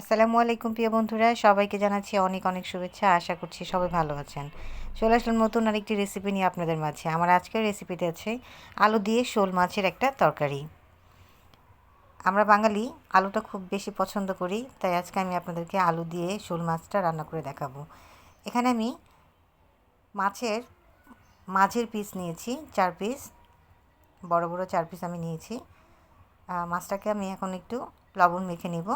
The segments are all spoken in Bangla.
আসসালামু আলাইকুম প্রিয় বন্ধুরা, সবাইকে জানাচ্ছি অনেক অনেক শুভেচ্ছা, আশা করছি সবাই ভালো আছেন। চলে আসলাম নতুন আরেকটি রেসিপি নিয়ে আপনাদের মাঝে। আমার আজকের রেসিপিতে আছে আলু দিয়ে শোল মাছের একটা তরকারি। আমরা বাঙালি, আলুটা খুব বেশি পছন্দ করি, তাই আজকে আমি আপনাদেরকে আলু দিয়ে শোল মাছটা রান্না করে দেখাবো। এখানে আমি মাছের মাঝের পিস নিয়েছি, চার পিস বড় বড় চার পিস আমি নিয়েছি। মাছটাকে আমি এখন একটু লবণ মেখে নিব।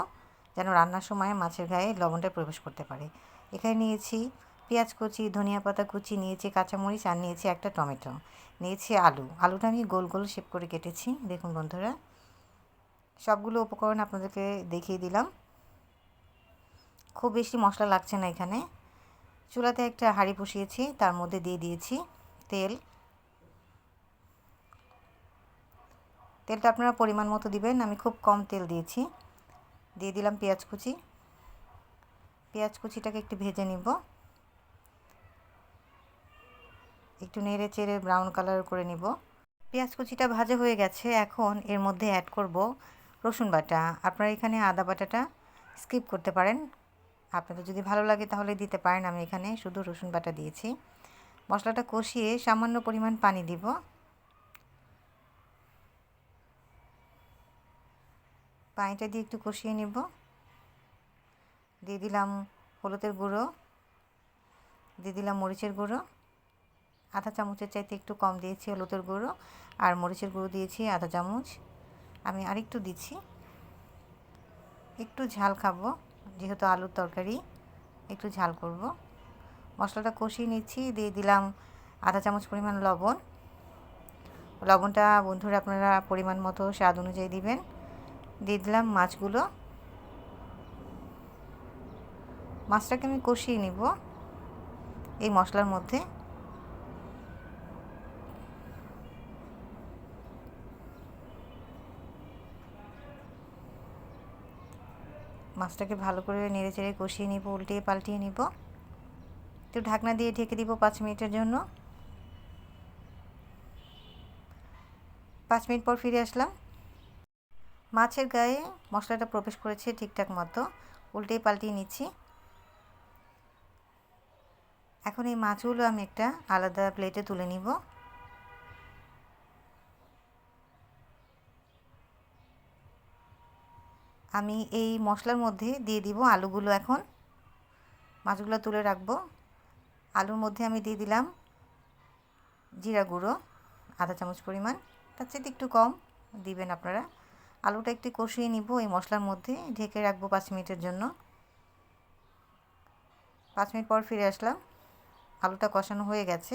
যেন রান্নার সময় মাছের গায়ে লবণটা প্রবেশ করতে পারে। এখানে নিয়েছি পেঁয়াজ কুচি, ধনিয়া পাতা কুচি, নিয়েছি কাঁচামরিচ, আর নিয়েছি একটা টমেটো। নিয়েছি আলু। আলুটা আমি গোল গোল শেপ করে কেটেছি। দেখুন বন্ধুরা, সবগুলো উপকরণ আপনাদেরকে দেখিয়ে দিলাম। খুব বেশি মশলা লাগছে না এখানে। চুলাতে একটা হাঁড়ি বসিয়েছি, তার মধ্যে দিয়ে দিয়েছি তেল। তেলটা আপনারা পরিমাণ মতো দিবেন, আমি খুব কম তেল দিয়েছি। দিয়ে দিলাম পেঁয়াজ কুচি। পেঁয়াজ কুচিটাকে একটু ভেজে নিব। একটু নেড়ে চেড়ে ব্রাউন কালার করে নিব। পেঁয়াজ কুচিটা ভাজা হয়ে গেছে, এখন এর মধ্যে অ্যাড করব রসুন বাটা। আপনারা এখানে আদা বাটাটা স্কিপ করতে পারেন। আপনাদের যদি ভালো লাগে তাহলে দিতে পারেন, আমি এখানে শুধু রসুন বাটা দিয়েছি। মশলাটা কষিয়ে সামান্য পরিমাণ পানি দিব। পানিটা দিয়ে একটু কষিয়ে নেব। দিয়ে দিলাম হলুদের গুঁড়ো, দিয়ে দিলাম মরিচের গুঁড়ো। আধা চামচের চাইতে একটু কম দিয়েছি হলুদের গুঁড়ো আর মরিচের গুঁড়ো দিয়েছি আধা চামচ। আমি আরেকটু দিচ্ছি। একটু ঝাল খাব, যেহেতু আলুর তরকারি, একটু ঝাল করব। মশলাটা কষিয়ে নিচ্ছি, দিয়ে দিলাম আধা চামচ পরিমাণ লবণ। লবণটা বন্ধুরা আপনারা পরিমাণ মতো স্বাদ অনুযায়ী দিবেন। দিয়ে দিলাম মাছগুলো। মাছটাকে আমি কষিয়ে নিব এই মশলার মধ্যে। মাছটাকে ভালো করে নেড়ে চেড়ে কষিয়ে নিব, উল্টিয়ে পাল্টিয়ে নিব। একটু ঢাকনা দিয়ে ঢেকে দিব পাঁচ মিনিটের জন্য। পাঁচ মিনিট পর ফিরে আসলাম। মাছের গায়ে মশলাটা প্রবেশ করেছে ঠিকঠাক মতো। উল্টে পাল্টিয়ে নিচ্ছি। এখন এই মাছগুলো আমি একটা আলাদা প্লেটে তুলে নিব। আমি এই মশলার মধ্যে দিয়ে দিব আলুগুলো এখন। মাছগুলো তুলে রাখব। আলুর মধ্যে আমি দিয়ে দিলাম জিরা গুঁড়ো, আধা চামচ পরিমাণ। তার চেয়ে একটু কম দিবেন আপনারা। আলুটা একটু কষিয়ে নিব, এই মশলার মধ্যে। ঢেকে রাখব পাঁচ মিনিটের জন্য। পাঁচ মিনিট পর ফিরে আসলাম। আলুটা কষানো হয়ে গেছে।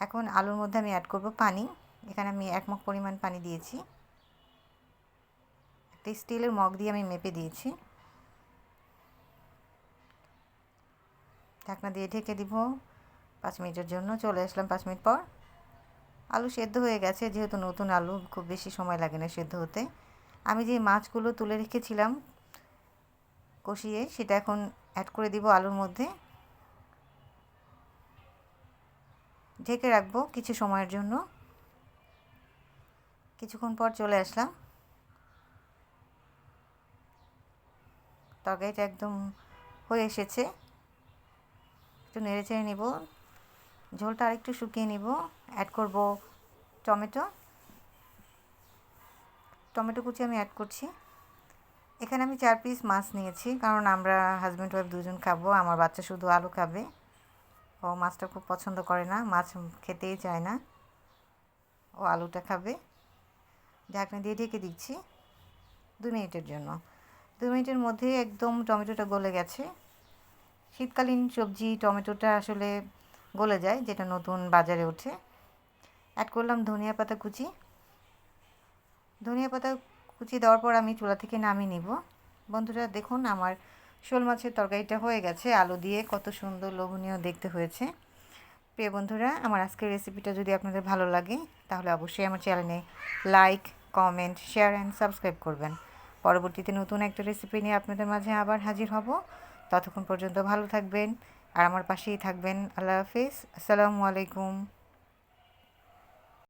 এখন আলুর মধ্যে আমি অ্যাড করব পানি। এখানে আমি এক মগ পরিমাণ পানি দিয়েছি। একটা স্টিলের মগ দিয়ে আমি মেপে দিয়েছি। ঢাকনা দিয়ে ঢেকে দিব পাঁচ মিনিটের জন্য। চলে আসলাম পাঁচ মিনিট পর। আলু সেদ্ধ হয়ে গেছে, যেহেতু নতুন আলু, খুব বেশি সময় লাগে না সেদ্ধ হতে। আমি যে মাছগুলো তুলে রেখেছিলাম কষিয়ে, সেটা এখন অ্যাড করে দিব আলুর মধ্যে। ঢেকে রাখব কিছু সময়ের জন্য। কিছুক্ষণ পর চলে আসলাম। তরকারিটা একদম হয়ে এসেছে। একটু নেড়ে চেড়ে নেব। ঝোলটা আরেকটু শুকিয়ে নিব। অ্যাড করব টমেটো। টমেটো কুচি আমি অ্যাড করছি। এখানে আমি চার পিস মাছ নিয়েছি, কারণ আমরা হাজব্যান্ড ওয়াইফ দুজন খাব, আমার বাচ্চা শুধু আলু খাবে। ও মাছটা খুব পছন্দ করে না, মাছ খেতেই চায় না। ও আলুটা খাবে। ঢাকনা দিয়ে ঢেকে দিচ্ছি দু মিনিটের জন্য। দু মিনিটের মধ্যে একদম টমেটোটা গলে গেছে। শীতকালীন সবজি, টমেটোটা আসলে গলে যায়, যেটা নতুন বাজারে ওঠে। অ্যাড করলাম ধনিয়া পাতা কুচি। ধনিয়া পাতা কুচি দেওয়ার পর আমি চুলা থেকে নামিয়ে নিব। বন্ধুরা, দেখুন আমার শোল মাছের তরকারিটা হয়ে গেছে। আলু দিয়ে কত সুন্দর লোভনীয় দেখতে হয়েছে। প্রিয় বন্ধুরা, আমার আজকের রেসিপিটা যদি আপনাদের ভালো লাগে, তাহলে অবশ্যই আমার চ্যানেলে like comment share and subscribe করবেন। পরবর্তীতে নতুন একটা রেসিপি নিয়ে আপনাদের মাঝে আবার হাজির হব। ততক্ষণ পর্যন্ত ভালো থাকবেন। আর আমার পাশেই থাকবেন। আল্লাহ হাফিজ। আসসালামু আলাইকুম।